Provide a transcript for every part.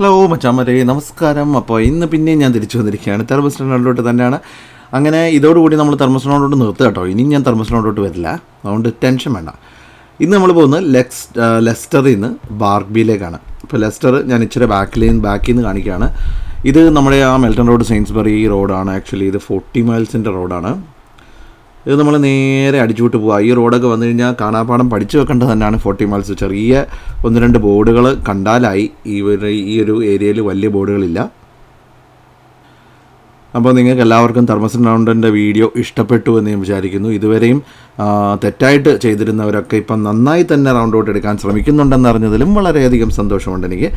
Hello മച്ചാമരെ നമസ്കാരം. അപ്പോൾ ഇന്ന് പിന്നെയും ഞാൻ തിരിച്ചു വന്നിരിക്കുകയാണ്. തെർമസ്റ്റോണിലോട്ട് തന്നെയാണ്. അങ്ങനെ ഇതോടുകൂടി നമ്മൾ തെർമസ്റ്റോണിലോട്ട് നിർത്തുക കേട്ടോ. ഇനി ഞാൻ തെർമസ്റ്റോണിലോട്ട് വരില്ല. അതുകൊണ്ട് ടെൻഷൻ വേണ്ട. ഇന്ന് നമ്മൾ പോകുന്നത് ലെക്സ് ലെസ്റ്ററിൽ നിന്ന് ബാർബിയിലേക്കാണ്. അപ്പോൾ ലെസ്റ്റർ ഞാൻ ഇച്ചിരി ബാക്കിൽ ബാക്കിൽ നിന്ന് കാണിക്കുകയാണ്. ഇത് നമ്മുടെ ആ മെൽട്ടൺ റോഡ് സെയിൻസ്ബറി റോഡാണ്. ആക്ച്വലി ഇത് ഫോർട്ടി മൈൽസിന്റെ റോഡാണ്. ഇത് നമ്മൾ നേരെ അടിച്ചുവിട്ട് പോകുക ഈ റോഡൊക്കെ വന്നു കഴിഞ്ഞാൽ കാണാപ്പാടം പഠിച്ചു വെക്കേണ്ടത് തന്നെയാണ് ഫോർട്ടി മൈൽസ്. ചെറിയ ഒന്ന് രണ്ട് ബോർഡുകൾ കണ്ടാലായി. ഈ ഒരു ഈ ഒരു ഏരിയയിൽ വലിയ ബോർഡുകളില്ല. അപ്പോൾ നിങ്ങൾക്ക് എല്ലാവർക്കും തെർമസൻ റൗണ്ടിന്റെ വീഡിയോ ഇഷ്ടപ്പെട്ടു എന്ന് ഞാൻ വിചാരിക്കുന്നു. ഇതുവരെയും തെറ്റായിട്ട് ചെയ്തിരുന്നവരൊക്കെ ഇപ്പം നന്നായി തന്നെ റൗണ്ട് ഔട്ട് എടുക്കാൻ ശ്രമിക്കുന്നുണ്ടെന്ന് അറിഞ്ഞതിലും വളരെയധികം സന്തോഷമുണ്ട് എനിക്ക്.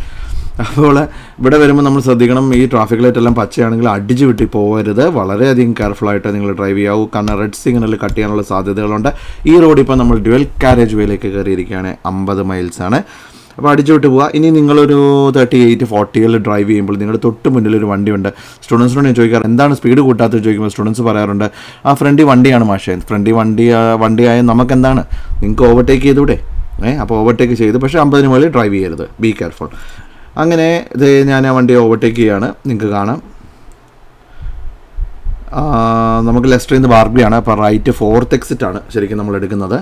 അപ്പോൾ ഇവിടെ വരുമ്പോൾ നമ്മൾ ശ്രദ്ധിക്കണം ഈ ട്രാഫിക് ലൈറ്റ് എല്ലാം പച്ചയാണെങ്കിൽ അടിച്ചു വിട്ടി പോകരുത് വളരെയധികം കെയർഫുള്ളായിട്ട് നിങ്ങൾ ഡ്രൈവ് ചെയ്യാവൂ. കാരണം റെഡ് സിഗ്നൽ കട്ട് ചെയ്യാനുള്ള സാധ്യതകളുണ്ട്. ഈ റോഡ് ഇപ്പോൾ നമ്മൾ ഡ്യുവൽ കാരേജ് വേയിലേക്ക് കയറിയിരിക്കുകയാണ്. അമ്പത് മൈൽസാണ് അപ്പോൾ അടിച്ചോട്ട് പോവുക. ഇനി നിങ്ങളൊരു തേർട്ടി എയ്റ്റ് ഫോർട്ടിയിൽ ഡ്രൈവ് ചെയ്യുമ്പോൾ നിങ്ങളുടെ തൊട്ട് മുന്നിൽ ഒരു വണ്ടിയുണ്ട്. സ്റ്റുഡൻസിനോട് ഞാൻ ചോദിക്കാറ് എന്താണ് സ്പീഡ് കൂട്ടാത്തത്? ചോദിക്കുമ്പോൾ സ്റ്റുഡൻസ് പറയാറുണ്ട് ആ ഫ്രണ്ടി വണ്ടിയാണ് മാഷേ. ഫ്രണ്ടി വണ്ടി വണ്ടിയായ നമുക്ക് എന്താണ് നിങ്ങൾക്ക് ഓവർടേക്ക് ചെയ്തൂടെ ഏഹ് അപ്പോൾ ഓവർടേക്ക് ചെയ്ത്. പക്ഷേ അമ്പതിന് മുകളിൽ ഡ്രൈവ് ചെയ്യരുത്. ബി കെയർഫുൾ അങ്ങനെ ഇത് ഞാൻ ആ വണ്ടി ഓവർടേക്ക് ചെയ്യുകയാണ് നിങ്ങൾക്ക് കാണാം. നമുക്ക് ലെസ്റ്ററിൽ നിന്ന് ബാർബിയാണ്. അപ്പോൾ റൈറ്റ് ഫോർത്ത് എക്സിറ്റ് ആണ് ശരിക്കും നമ്മൾ എടുക്കുന്നത്.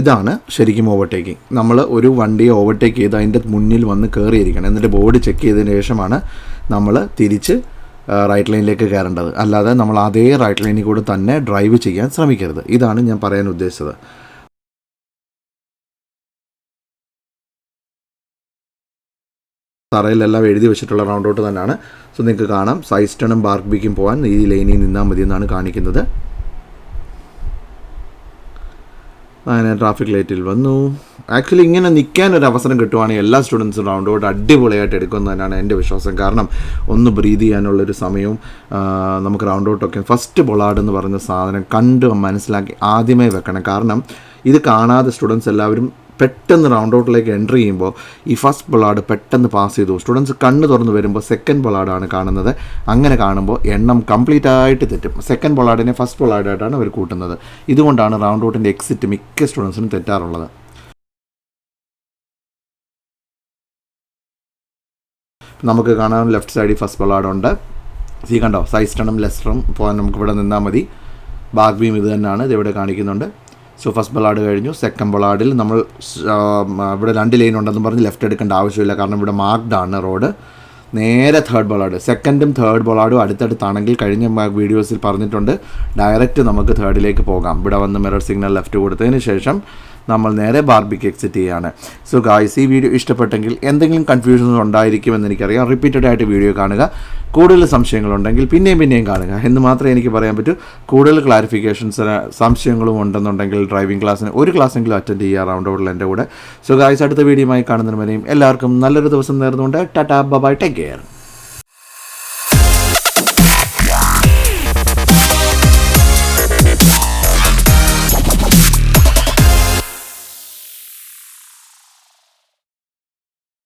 ഇതാണ് ശരിക്കും ഓവർടേക്കിംഗ് നമ്മൾ ഒരു വണ്ടിയെ ഓവർടേക്ക് ചെയ്ത് അതിന്റെ മുന്നിൽ വന്ന് കയറിയിരിക്കണം എന്നിട്ട് ബോർഡ് ചെക്ക് ചെയ്തതിന് ശേഷമാണ് നമ്മൾ തിരിച്ച് റൈറ്റ് ലൈനിലേക്ക് കയറേണ്ടത്. അല്ലാതെ നമ്മൾ അതേ റൈറ്റ് ലൈനിൽ കൂടെ തന്നെ ഡ്രൈവ് ചെയ്യാൻ ശ്രമിക്കരുത്. ഇതാണ് ഞാൻ പറയാൻ ഉദ്ദേശിച്ചത്. തറയിലെല്ലാം എഴുതി വെച്ചിട്ടുള്ള റൗണ്ട് ഔട്ട് തന്നെയാണ്. സോ നിങ്ങൾക്ക് കാണാം. സൈസ്റ്റണും ബാർക്ക് ബിക്കും പോകാൻ ഈ ലൈനിൽ നിന്നാൽ മതി എന്നാണ് കാണിക്കുന്നത്. അങ്ങനെ ട്രാഫിക് ലൈറ്റിൽ വന്നു. ആക്ച്വലി ഇങ്ങനെ നിൽക്കാൻ ഒരു അവസരം കിട്ടുവാണെങ്കിൽ എല്ലാ സ്റ്റുഡൻസും റൗണ്ട് ഔട്ട് അടിപൊളിയായിട്ട് എടുക്കുമെന്ന് തന്നെയാണ് എന്റെ വിശ്വാസം. കാരണം ഒന്ന് ബ്രീത് ചെയ്യാനുള്ളൊരു സമയവും നമുക്ക് റൗണ്ട് ഔട്ടൊക്കെ ഫസ്റ്റ് ബൊളാഡ് എന്ന് പറഞ്ഞ സാധനം കണ്ട് മനസ്സിലാക്കി ആദ്യമേ വെക്കണം. കാരണം ഇത് കാണാതെ സ്റ്റുഡൻസ് എല്ലാവരും പെട്ടെന്ന് റൗണ്ട് ഔട്ടിലേക്ക് എന്റർ ചെയ്യുമ്പോൾ ഈ ഫസ്റ്റ് ബൊളാഡ് പെട്ടെന്ന് പാസ് ചെയ്തു. സ്റ്റുഡൻസ് കണ്ണ് തുറന്ന് വരുമ്പോൾ സെക്കൻഡ് ബൊളാഡാണ് കാണുന്നത്. അങ്ങനെ കാണുമ്പോൾ എണ്ണം കംപ്ലീറ്റ് ആയിട്ട് തെറ്റും. സെക്കൻഡ് ബൊളാഡിനെ ഫസ്റ്റ് ബൊളാഡായിട്ടാണ് അവർ കൂട്ടുന്നത്. ഇതുകൊണ്ടാണ് റൗണ്ട് ഔട്ടിന്റെ എക്സിറ്റ് മിക്ക സ്റ്റുഡൻസിനും തെറ്റാറുള്ളത്. നമുക്ക് കാണാൻ ലെഫ്റ്റ് സൈഡിൽ ഫസ്റ്റ് ബൊളാഡുണ്ട് സീ കണ്ടോ? സൈസ്റ്റണും ലെസ്റ്ററും പോകാൻ നമുക്ക് ഇവിടെ നിന്നാൽ മതി. ബാഗ് ബീം ഇത് തന്നെയാണ് ഇതിവിടെ കാണിക്കുന്നുണ്ട്. സോ ഫസ്റ്റ് ബൊളാഡ് കഴിഞ്ഞു. സെക്കൻഡ് ബൊളാഡിൽ നമ്മൾ ഇവിടെ രണ്ട് ലൈൻ ഉണ്ടെന്ന് പറഞ്ഞ് ലെഫ്റ്റ് എടുക്കേണ്ട ആവശ്യമില്ല. കാരണം ഇവിടെ മാർക്ക്ഡ് ആണ് റോഡ്. നേരെ തേർഡ് ബൊളാഡ് സെക്കൻഡും തേർഡ് ബൊളാഡും അടുത്തടുത്താണെങ്കിൽ കഴിഞ്ഞ വീഡിയോസിൽ പറഞ്ഞിട്ടുണ്ട്. ഡയറക്റ്റ് നമുക്ക് തേർഡിലേക്ക് പോകാം. ഇവിടെ വന്ന് മിറർ സിഗ്നൽ ലെഫ്റ്റ് കൊടുത്തതിന് ശേഷം നമ്മൾ നേരെ ബാർബിക്ക് എക്സിറ്റ് ചെയ്യാണ്. സോ ഗായ്സ് ഈ വീഡിയോ ഇഷ്ടപ്പെട്ടെങ്കിൽ എന്തെങ്കിലും കൺഫ്യൂഷൻസ് ഉണ്ടായിരിക്കുമെന്ന് എനിക്കറിയാം. റിപ്പീറ്റഡ് ആയിട്ട് വീഡിയോ കാണുക. കൂടുതൽ സംശയങ്ങളുണ്ടെങ്കിൽ പിന്നെയും പിന്നെയും കാണുക. എന്ന് മാത്രമേ എനിക്ക് പറയാൻ പറ്റൂ. കൂടുതൽ ക്ലാരിഫിക്കേഷൻസ് സംശയങ്ങളും ഉണ്ടെന്നുണ്ടെങ്കിൽ ഡ്രൈവിംഗ് ക്ലാസ്സിന് ഒരു ക്ലാസ്സെങ്കിലും അറ്റൻഡ് ചെയ്യുക റൗണ്ട് ഔട്ടിൽ എന്റെ കൂടെ. സോ ഗായ്സ് അടുത്ത വീഡിയോയുമായി കാണുന്നതിന് വരെയും എല്ലാവർക്കും നല്ലൊരു ദിവസം നേർന്നുകൊണ്ട്. Tata bye-bye take care